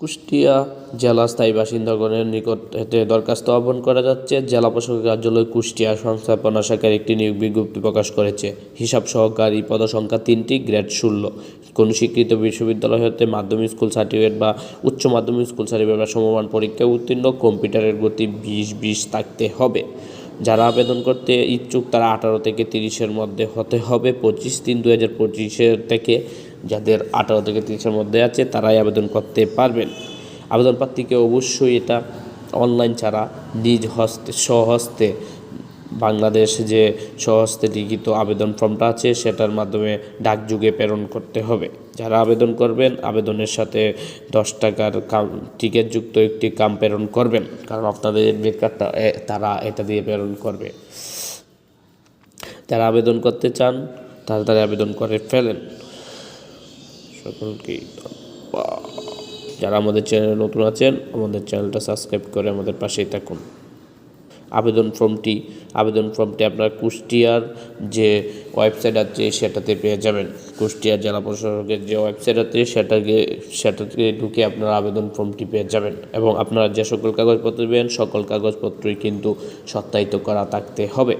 কুষ্টিয়া জেলা স্থায়ী বাসিন্দাগণের নিকট হতে দরখাস্ত আহ্বান করা যাচ্ছে। জেলা প্রশাসক কার্যালয় কুষ্টিয়া সংস্থাপনা শাখার একটি নিয়োগ বিজ্ঞপ্তি প্রকাশ করেছে। হিসাব সহকারী পদসংখ্যা তিনটি, গ্রেড ষোলো। কোনো স্বীকৃত বিশ্ববিদ্যালয় হতে মাধ্যমিক স্কুল সার্টিফিকেট বা উচ্চ মাধ্যমিক স্কুল সার্টিফিকেট বা সমমান পরীক্ষায় উত্তীর্ণ, কম্পিউটারের গতি বিশ বিশ থাকতে হবে। যারা আবেদন করতে ইচ্ছুক তারা আঠারো থেকে তিরিশের মধ্যে হতে হবে। পঁচিশ তিন দু হাজার পঁচিশের থেকে যাদের আঠারো থেকে তিরিশের মধ্যে আছে, তারাই আবেদন করতে পারবেন। আবেদন প্রার্থীকে অবশ্যই এটা অনলাইন ছাড়া নিজ হস্তে, স্বহস্তে, বাংলাদেশ যে স্বহস্তে লিখিত আবেদন ফর্মটা আছে, সেটার মাধ্যমে ডাকযুগে প্রেরণ করতে হবে। যারা আবেদন করবেন, আবেদনের সাথে দশ টাকার কাম টিকিটযুক্ত একটি কাম প্রেরণ করবেন, কারণ আপনাদের এডমিট কার্ডটা তারা এটা দিয়ে প্রেরণ করবে। যারা আবেদন করতে চান, তাড়াতাড়ি আবেদন করে ফেলেন। ধন্যবাদ। যারা আমাদের চ্যানেলে নতুন আছেন, আমাদের চ্যানেলটা সাবস্ক্রাইব করে আমাদের পাশেই থাকুন। আবেদন ফর্মটি আবেদন ফর্মটি আপনার কুষ্টিয়ার যে ওয়েবসাইট আছে, সেটাতে পেয়ে যাবেন। কুষ্টিয়ার জেলা প্রশাসকের যে ওয়েবসাইট আছে সেটাকে সেটাতে ঢুকে আপনারা আবেদন ফর্মটি পেয়ে যাবেন। এবং আপনারা যে সকল কাগজপত্র দেবেন সকল কাগজপত্রই কিন্তু সত্যায়িত করা থাকতে হবে।